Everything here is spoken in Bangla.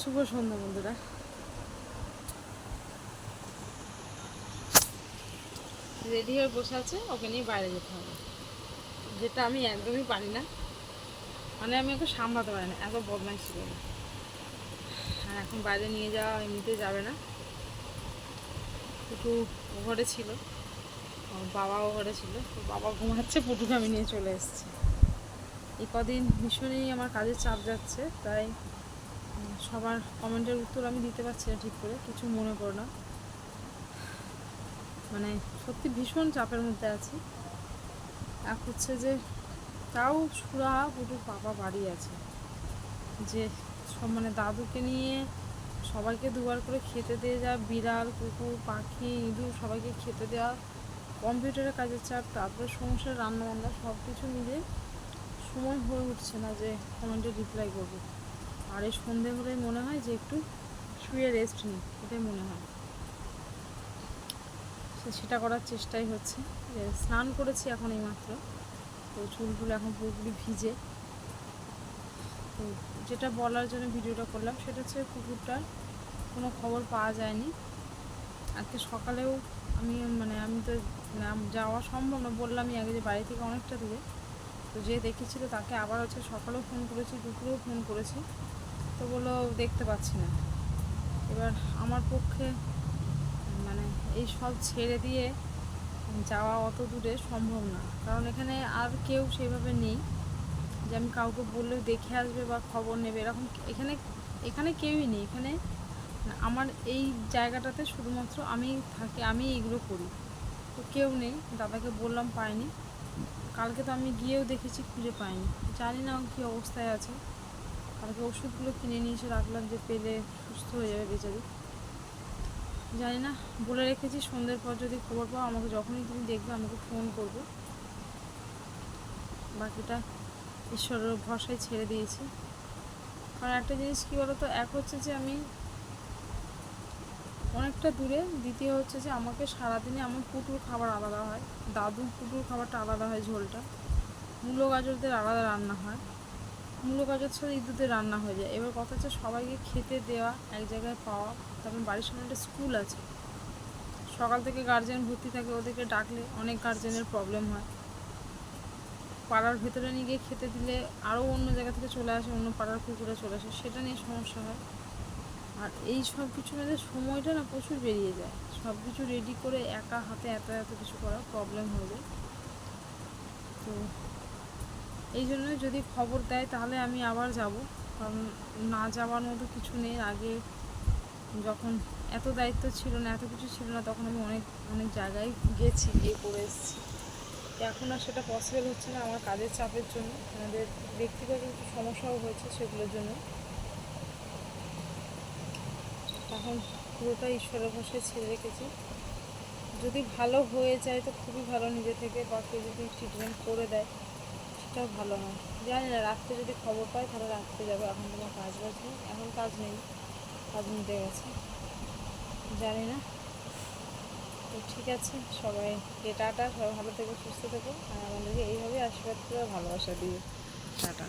শুভ সন্ধ্যা, বন্ধুরা। রেডি হয়ে বসে আছে, ওকে নিয়ে বাইরে যেতে হবে। যেটা আমি একদমই পারি না। মানে আমি ওকে সামলাতে পারি না, এত বদমাই ছিল আর এখন বাইরে নিয়ে যাওয়া এমনিতে যাবে না। একটু ঘরে ছিল বাবাও ঘরে ছিল, তো বাবা ঘুমাচ্ছে, পুটুকে আমি নিয়ে চলে এসেছি। এই কদিন ভীষণই আমার কাজের চাপ যাচ্ছে, তাই সবার কমেন্টের উত্তর আমি দিতে পারছি না ঠিক করে, কিছু মনে করো না। মানে সত্যি ভীষণ চাপের মধ্যে আছি। এক হচ্ছে যে তাও সুরা পুটুর পাপা বাড়ি আছে। যে সব মানে দাদুকে নিয়ে সবাইকে দুবার করে খেতে দিয়ে যা বিড়াল, কুকুর, পাখি, ইঁদুর সবাইকে খেতে দেওয়া, কম্পিউটারের কাজের চাপ, তারপরে সংসার, রান্নাবান্না সব কিছু মিলে সময় হয়ে উঠছে না যে কমেন্টে রিপ্লাই করব। আর এই সন্ধে হলে মনে হয় যে একটু শুয়ে রেস্ট নিই, এটাই মনে হয়। তো সেটা করার চেষ্টাই হচ্ছে। স্নান করেছি এখন এই মাত্র তো চুলগুলো এখন পুরোপুরি ভিজে। তো যেটা বলার জন্য ভিডিওটা করলাম, সেটা হচ্ছে কুকুরটার কোনো খবর পাওয়া যায়নি। আজকে সকালেও আমি মানে আমি তো যাওয়া সম্ভব না, বললামই আগে যে বাড়ি থেকে অনেকটা দূরে। তো যে দেখেছিল তাকে আবার হচ্ছে সকালেও ফোন করেছি, দুপুরেও ফোন করেছি। তো বলল দেখতে পাচ্ছি না। এবার আমার পক্ষে মানে এই সব ছেড়ে দিয়ে যাওয়া অত দূরে সম্ভব না। কারণ এখানে আর কেউ সেভাবে নেই। যে আমি কাউকে বললেও দেখে আসবে বা খবর নেবে, এরকম এখানে এখানে কেউই নেই। এখানে আমার এই জায়গাটাতে শুধুমাত্র আমি থাকি, আমি এইগুলো করি। তো কেউ নেই, দাদাকে বললাম পাইনি। কালকে তো আমি গিয়েও দেখেছি, খুঁজে পাইনি। জানি না কী অবস্থায় আছে। কালকে ওষুধগুলো কিনে নিয়ে এসে রাখলাম যে পেলে সুস্থ হয়ে যাবে বেচারি। জানি না, বলে রেখেছি, সন্ধ্যের পর যদি খবর পাও, আমাকে যখনই তুমি দেখবে, আমাকে ফোন করবে। বাকিটা ঈশ্বরের ভরসায় ছেড়ে দিয়েছি। কারণ একটা জিনিস কী বলো তো এক হচ্ছে যে আমি অনেকটা দূরে, দ্বিতীয় হচ্ছে যে আমাকে সারাদিনে আমার পুটুর খাবার আলাদা হয় দাদু পুটুর খাবারটা আলাদা হয় ঝোলটা। মূলো গাজরদের আলাদা রান্না হয়। মূলো গাজর ছাড়া ইঁদুরদের রান্না হয়ে যায়। এবার কথা হচ্ছে সবাইকে খেতে দেওয়া, এক জায়গায় পাওয়া। তারপর বাড়ির সামনে একটা স্কুল আছে। সকাল থেকে গার্জেন ভর্তি থাকে, ওদেরকে ডাকলে অনেক গার্জেনের প্রবলেম হয়। পাড়ার ভেতরে নিয়ে গিয়ে খেতে দিলে আরও অন্য জায়গা থেকে চলে আসে, অন্য পাড়ার কুকুরে চলে আসে, সেটা নিয়ে সমস্যা হয়। আর এই সব কিছু মধ্যে সময়টা না প্রচুর বেরিয়ে যায়। সব কিছু রেডি করে একা হাতে এত এত কিছু করা প্রবলেম হয়ে যায়। তো এই জন্য যদি খবর দেয়, তাহলে আমি আবার যাব। কারণ না যাওয়ার মতো কিছু নেই। আগে যখন এত দায়িত্ব ছিল না, এত কিছু ছিল না, তখন আমি অনেক অনেক জায়গায় গেছি, গিয়ে করে এসেছি। এখন আর সেটা পসিবল হচ্ছে না আমার কাজের চাপের জন্য। আমাদের ব্যক্তিগত কিছু সমস্যাও হয়েছে সেগুলোর জন্য। এখন পুরোটা ঈশ্বরের ভরসায় ছেড়ে রেখেছি। যদি ভালো হয়ে যায়, তো খুবই ভালো নিজে থেকে, বা কেউ যদি ট্রিটমেন্ট করে দেয় সেটাও ভালো হয়। জানি না, রাত্রে যদি খবর পাই তাহলে রাত্রে যাব, এখন তোমার কাজ বাজ নেই। এখন কাজ নেই, কাজ নিতে গেছে। জানি না। তো ঠিক আছে, সবাই টাটা, সবাই ভালো থেকো, সুস্থ থেকো। আর আমাদেরকে এইভাবে আশীর্বাদ করে ভালোবাসা দিয়ে টাটা।